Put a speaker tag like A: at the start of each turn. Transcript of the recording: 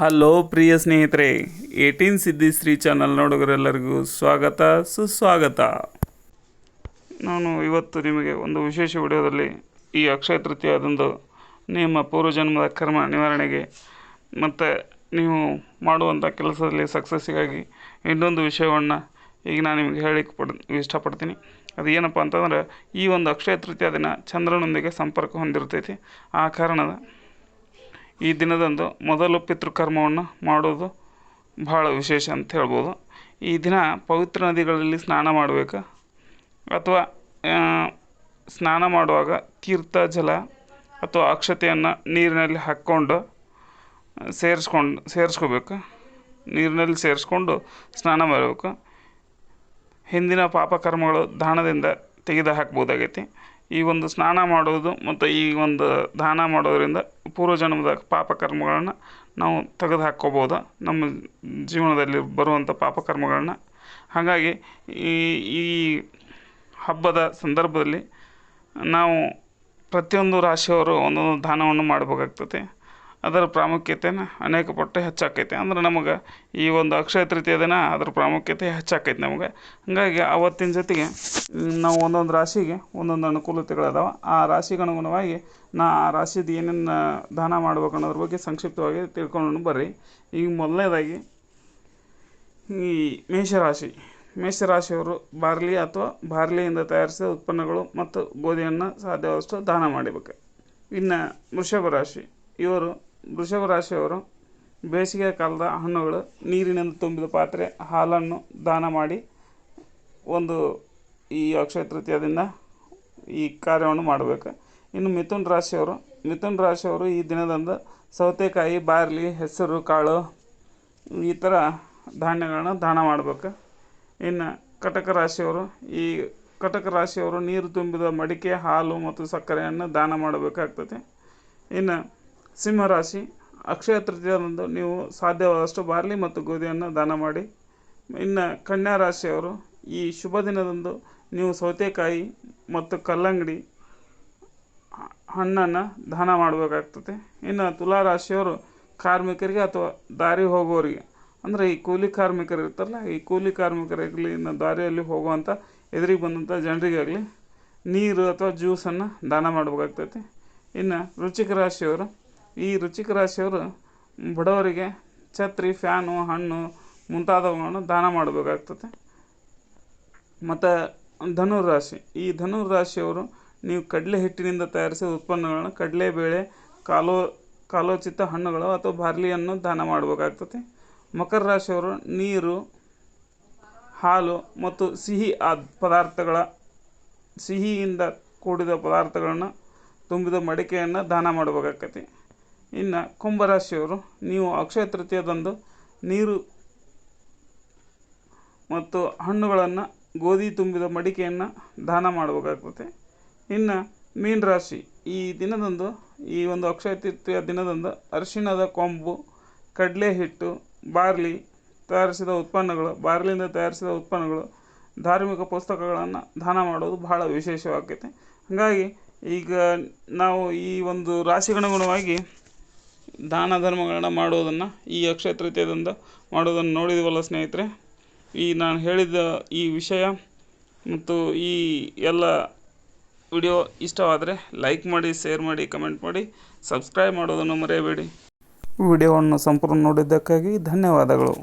A: Hello ಪ್ರಿಯ ಸ್ನೇಹಿತರೆ, eighteen Siddhi Shri channel ನೋಡುಗರೆಲ್ಲರಿಗೂ ಸ್ವಾಗತ, ಸುಸ್ವಾಗತ. ನಾನು ಇವತ್ತು ನಿಮಗೆ ಒಂದು ವಿಶೇಷ ವಿಡಿಯೋದಲ್ಲಿ ಈ ಅಕ್ಷಯ ತೃತೀಯದೊಂದು ನಿಮ್ಮ ಪೂರ್ವಜನ್ಮದ ಕರ್ಮ ನಿವಾರಣೆಗೆ ಮತ್ತು ನೀವು ಮಾಡುವಂಥ ಕೆಲಸದಲ್ಲಿ ಸಕ್ಸಸ್ಸಿಗಾಗಿ ಇನ್ನೊಂದು ವಿಷಯವನ್ನು ಈಗ ನಾನು ನಿಮಗೆ ಹೇಳಿಕ್ಕೆ ಪಡ್, ಇಷ್ಟಪಡ್ತೀನಿ. ಅದು ಏನಪ್ಪ ಅಂತಂದ್ರೆ, ಈ ಒಂದು ಅಕ್ಷಯ ತೃತೀಯ ದಿನ ಚಂದ್ರನೊಂದಿಗೆ ಸಂಪರ್ಕ ಹೊಂದಿರ್ತೈತಿ. ಆ ಕಾರಣದ ಈ ದಿನದಂದು ಮೊದಲು ಪಿತೃಕರ್ಮವನ್ನು ಮಾಡೋದು ಭಾಳ ವಿಶೇಷ ಅಂತ ಹೇಳ್ಬೋದು. ಈ ದಿನ ಪವಿತ್ರ ನದಿಗಳಲ್ಲಿ ಸ್ನಾನ ಮಾಡಬೇಕು? ಅಥವಾ ಸ್ನಾನ ಮಾಡುವಾಗ ತೀರ್ಥ ಜಲ ಅಥವಾ ಅಕ್ಷತೆಯನ್ನು ನೀರಿನಲ್ಲಿ ಹಾಕ್ಕೊಂಡು ಸೇರಿಸ್ಕೊಂಡು, ಸೇರಿಸ್ಕೋಬೇಕು? ನೀರಿನಲ್ಲಿ ಸೇರಿಸ್ಕೊಂಡು ಸ್ನಾನ ಮಾಡಬೇಕು? ಹಿಂದಿನ ಪಾಪಕರ್ಮಗಳು ದಾನದಿಂದ ತೆಗೆದು ಹಾಕ್ಬೋದಾಗೈತಿ. ಈ ಒಂದು ಸ್ನಾನ ಮಾಡೋದು ಮತ್ತು ಈ ಒಂದು ದಾನ ಮಾಡೋದರಿಂದ ಪೂರ್ವಜನ್ಮದ ಪಾಪಕರ್ಮಗಳನ್ನು ನಾವು ತೆಗೆದು ಹಾಕ್ಕೊಬೋದು ನಮ್ಮ ಜೀವನದಲ್ಲಿ ಬರುವಂಥ ಪಾಪಕರ್ಮಗಳನ್ನ. ಹಾಗಾಗಿ ಈ ಈ ಹಬ್ಬದ ಸಂದರ್ಭದಲ್ಲಿ ನಾವು ಪ್ರತಿಯೊಂದು ರಾಶಿಯವರು ಒಂದೊಂದು ದಾನವನ್ನು ಮಾಡಬೇಕಾಗ್ತದೆ. ಅದರ ಪ್ರಾಮುಖ್ಯತೆನ ಅನೇಕ ಪಟ್ಟು ಹೆಚ್ಚಾಕೈತಿ. ಅಂದ್ರೆ ನಮಗೆ ಈ ಒಂದು ಅಕ್ಷಯ ತೃತೀಯ ದಿನ ಅದ್ರ ಪ್ರಾಮುಖ್ಯತೆ ಹೆಚ್ಚಾಕೈತಿ ನಮ್ಗೆ. ಹಾಗಾಗಿ ಅವತ್ತಿನ ಜೊತೆಗೆ ನಾವು ಒಂದೊಂದು ರಾಶಿಗೆ ಒಂದೊಂದು ಅನುಕೂಲತೆಗಳದಾವ ಆ ರಾಶಿಗೆ ಅನುಗುಣವಾಗಿ ನಾ ಆ ರಾಶಿದು ಏನೇನು ದಾನ ಮಾಡ್ಬೇಕು ಅನ್ನೋದ್ರ ಬಗ್ಗೆ ಸಂಕ್ಷಿಪ್ತವಾಗಿ ತಿಳ್ಕೊಂಡು ಬರ್ರಿ. ಈಗ ಮೊದಲನೇದಾಗಿ ಈ ಮೇಷರಾಶಿ. ಮೇಷರಾಶಿಯವರು ಬಾರ್ಲಿ ಅಥವಾ ಬಾರ್ಲಿಯಿಂದ ತಯಾರಿಸಿದ ಉತ್ಪನ್ನಗಳು ಮತ್ತು ಗೋಧಿಯನ್ನು ಸಾಧ್ಯವಾದಷ್ಟು ದಾನ ಮಾಡಬೇಕು. ಇನ್ನು ವೃಷಭ ರಾಶಿ. ಇವರು ವೃಷಭ ರಾಶಿಯವರು ಬೇಸಿಗೆ ಕಾಲದ ಹಣ್ಣುಗಳು ನೀರಿನಿಂದ ತುಂಬಿದ ಪಾತ್ರೆ, ಹಾಲನ್ನು ದಾನ ಮಾಡಿ ಒಂದು ಈ ಅಕ್ಷಯ ತೃತೀಯದಿಂದ ಈ ಕಾರ್ಯವನ್ನು ಮಾಡಬೇಕು. ಇನ್ನು ಮಿಥುನ್ ರಾಶಿಯವರು ಮಿಥುನ್ ರಾಶಿಯವರು ಈ ದಿನದಂದು ಸೌತೆಕಾಯಿ, ಬಾರ್ಲಿ, ಹೆಸರು, ಕಾಳು ಈ ಥರ ಧಾನ್ಯಗಳನ್ನ ದಾನ ಮಾಡಬೇಕು. ಇನ್ನು ಕಟಕ ರಾಶಿಯವರು, ಈ ಕಟಕ ರಾಶಿಯವರು ನೀರು ತುಂಬಿದ ಮಡಿಕೆ, ಹಾಲು ಮತ್ತು ಸಕ್ಕರೆಯನ್ನು ದಾನ ಮಾಡಬೇಕಾಗ್ತದೆ. ಇನ್ನು ಸಿಂಹರಾಶಿ ಅಕ್ಷಯ ತೃತೀಯದಂದು ನೀವು ಸಾಧ್ಯವಾದಷ್ಟು ಬಾರ್ಲಿ ಮತ್ತು ಗೋಧಿಯನ್ನು ದಾನ ಮಾಡಿ. ಇನ್ನು ಕನ್ಯಾ ರಾಶಿಯವರು, ಈ ಶುಭ ದಿನದಂದು ನೀವು ಸೌತೆಕಾಯಿ ಮತ್ತು ಕಲ್ಲಂಗಡಿ ಹಣ್ಣನ್ನು ದಾನ ಮಾಡಬೇಕಾಗ್ತದೆ. ಇನ್ನು ತುಲಾ ರಾಶಿಯವರು ಕಾರ್ಮಿಕರಿಗೆ ಅಥವಾ ದಾರಿ ಹೋಗೋರಿಗೆ ಅಂದರೆ ಈ ಕೂಲಿ ಕಾರ್ಮಿಕರು ಇರ್ತಾರಲ್ಲ, ಈ ಕೂಲಿ ಕಾರ್ಮಿಕರಾಗಲಿ ಇನ್ನು ದಾರಿಯಲ್ಲಿ ಹೋಗುವಂಥ ಎದುರಿಗೆ ಬಂದಂಥ ಜನರಿಗಾಗಲಿ ನೀರು ಅಥವಾ ಜ್ಯೂಸನ್ನು ದಾನ ಮಾಡಬೇಕಾಗ್ತೈತಿ ಇನ್ನು ವೃಶ್ಚಿಕ ರಾಶಿಯವರು ಈ ರುಚಿಕ ರಾಶಿಯವರು ಬಡವರಿಗೆ ಛತ್ರಿ, ಫ್ಯಾನು, ಹಣ್ಣು ಮುಂತಾದವುಗಳನ್ನು ದಾನ ಮಾಡಬೇಕಾಗ್ತದೆ. ಮತ್ತು ಧನುರಾಶಿ ರಾಶಿ ಈ ಧನುರ್ ರಾಶಿಯವರು ನೀವು ಕಡಲೆ ಹಿಟ್ಟಿನಿಂದ ತಯಾರಿಸಿದ ಉತ್ಪನ್ನಗಳನ್ನು ಕಡಲೆಬೇಳೆ ಕಾಲೋ, ಕಾಲೋಚಿತ ಹಣ್ಣುಗಳು ಅಥವಾ ಬಾರ್ಲಿಯನ್ನು ದಾನ ಮಾಡಬೇಕಾಗ್ತದೆ. ಮಕರ ರಾಶಿಯವರು ನೀರು, ಹಾಲು ಮತ್ತು ಸಿಹಿ ಆದ ಪದಾರ್ಥಗಳ, ಸಿಹಿಯಿಂದ ಕೂಡಿದ ಪದಾರ್ಥಗಳನ್ನು ತುಂಬಿದ ಮಡಿಕೆಯನ್ನು ದಾನ ಮಾಡಬೇಕಾಗ್ತೈತಿ ಇನ್ನು ಕುಂಭರಾಶಿಯವರು ನೀವು ಅಕ್ಷಯ ತೃತೀಯದಂದು ನೀರು ಮತ್ತು ಹಣ್ಣುಗಳನ್ನು ಗೋಧಿ ತುಂಬಿದ ಮಡಿಕೆಯನ್ನು ದಾನ ಮಾಡಬೇಕಾಗ್ತದೆ. ಇನ್ನು ಮೀನ ರಾಶಿ, ಈ ದಿನದಂದು, ಈ ಒಂದು ಅಕ್ಷಯ ತೃತೀಯ ದಿನದಂದು ಅರಿಶಿಣದ ಕೊಂಬು, ಕಡಲೆ ಹಿಟ್ಟು, ಬಾರ್ಲಿ ತಯಾರಿಸಿದ ಉತ್ಪನ್ನಗಳು, ಬಾರ್ಲಿಯಿಂದ ತಯಾರಿಸಿದ ಉತ್ಪನ್ನಗಳು, ಧಾರ್ಮಿಕ ಪುಸ್ತಕಗಳನ್ನು ದಾನ ಮಾಡೋದು ಬಹಳ ವಿಶೇಷವಾಗೈತೆ ಹಾಗಾಗಿ ಈಗ ನಾವು ಈ ಒಂದು ರಾಶಿಗನುಗುಣವಾಗಿ ದಾನ ಧರ್ಮಗಳನ್ನ ಮಾಡೋದನ್ನು ಈ ಅಕ್ಷಯ ತೃತೀಯದಿಂದ ಮಾಡೋದನ್ನು ನೋಡಿದ್ವಲ್ಲ ಸ್ನೇಹಿತರೆ? ಈ ನಾನು ಹೇಳಿದ ಈ ವಿಷಯ ಮತ್ತು ಈ ಎಲ್ಲ ವಿಡಿಯೋ ಇಷ್ಟವಾದರೆ ಲೈಕ್ ಮಾಡಿ, ಶೇರ್ ಮಾಡಿ, ಕಮೆಂಟ್ ಮಾಡಿ, ಸಬ್ಸ್ಕ್ರೈಬ್ ಮಾಡೋದನ್ನು ಮರೆಯಬೇಡಿ. ವಿಡಿಯೋವನ್ನು ಸಂಪೂರ್ಣ ನೋಡಿದ್ದಕ್ಕಾಗಿ ಧನ್ಯವಾದಗಳು.